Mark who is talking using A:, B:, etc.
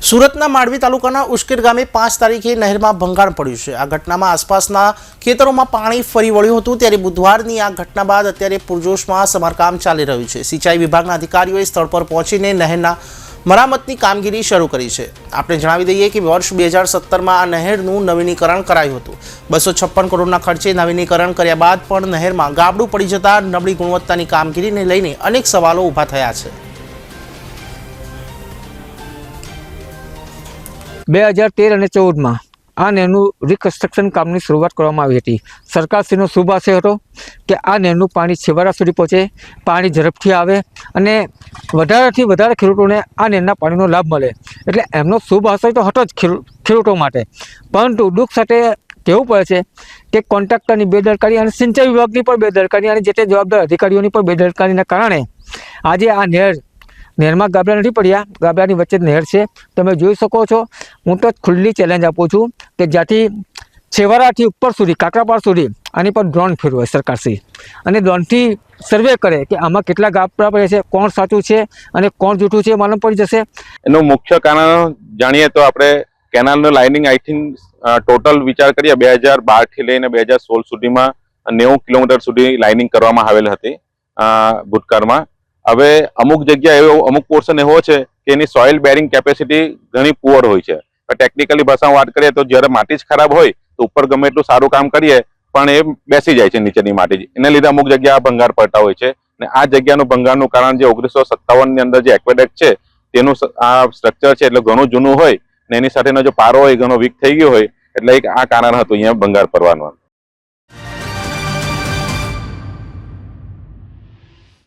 A: સુરતના માંડવી તાલુકાના ઉશ્કેર ગામે પાંચ તારીખે નહેરમાં ભંગાણ પડ્યું છે. આ ઘટનામાં આસપાસના ખેતરોમાં પાણી ફરી વળ્યું હતું ત્યારે બુધવારની આ ઘટના બાદ અત્યારે પુરજોશમાં સમારકામ ચાલી રહ્યું છે. સિંચાઈ વિભાગના અધિકારીઓએ સ્થળ પર પહોંચીને નહેરના મરામતની કામગીરી શરૂ કરી છે. આપણે જણાવી દઈએ કે વર્ષ બે હજાર સત્તરમાં આ નહેરનું નવીનીકરણ કરાયું હતું. બસો છપ્પન કરોડના ખર્ચે નવીનીકરણ કર્યા બાદ પણ નહેરમાં ગાબડું પડી જતા નબળી ગુણવત્તાની કામગીરીને લઈને અનેક સવાલો ઊભા થયા છે.
B: બે હજાર તેર અને ચૌદમાં આ નહેરનું રિકન્સ્ટ્રક્શન કામની શરૂઆત કરવામાં આવી હતી. સરકારશ્રીનો શુભ આશય હતો કે આ નહેરનું પાણી છેવાડા સુધી પહોંચે, પાણી ઝડપથી આવે અને વધારેથી વધારે ખેડૂતોને આ નહેરના પાણીનો લાભ મળે. એટલે એમનો શુભ આશય તો હતો જ ખેડૂ- ખેડૂતો માટે. પરંતુ દુઃખ સાથે કહેવું પડે છે કે કોન્ટ્રાક્ટરની બેદરકારી અને સિંચાઈ વિભાગની પણ બેદરકારી અને જે તે જવાબદાર અધિકારીઓની પણ બેદરકારીના કારણે આજે આ નહેર નહેરમાં ગાબડા નથી પડ્યા. ગાબડાની વચ્ચે જ નહેર છે. તમે જોઈ શકો છો. હું તો ખુલ્લી ચેલેન્જ આપું છું કે જ્યાંથી છેવાડાથી ઉપર સુધી કાકરાપાડ સુધી, આની પર ડ્રોન ફેરવે સરકારશ્રી. અને ડ્રોનથી સર્વે કરે કે આમાં કેટલા ગાબડા પડે છે, કોણ સાચું છે અને કોણ જૂઠું છે માલુમ પડી જશે.
C: એનું મુખ્ય કારણ જાણીએ તો આપણે કેનાલનું લાઇનિંગ આઈ થિંક ટોટલ વિચાર કરીએ, બે હજાર બારથી લઈને બે હજાર સોળ સુધીમાં નેવું કિલોમીટર સુધી લાઇનિંગ કરવામાં આવેલ હતી ભૂતકાળમાં. હવે અમુક જગ્યા એવો અમુક પોર્શન એવો છે કે એની સોઇલ બેરિંગ કેપેસિટી ઘણી પુઅર હોય છે. ટેકનિકલી ભાષામાં વાત કરીએ તો જ્યારે માટી જ ખરાબ હોય તો ઉપર ગમે એટલું સારું કામ કરીએ પણ એ બેસી જાય છે નીચેની માટી એને લીધે અમુક જગ્યા ભંગાર પડતા હોય છે અને આ જગ્યાનું ભંગારનું કારણ જે ઓગણીસો સત્તાવનની અંદર જે એક્વેડેક્ટ છે તેનું આ સ્ટ્રક્ચર છે એટલે ઘણું જૂનું હોય ને એની સાથેનો જો પારો હોય, ઘણો વીક થઈ ગયો હોય એટલે એક આ કારણ હતું અહીંયા ભંગાર પડવાનું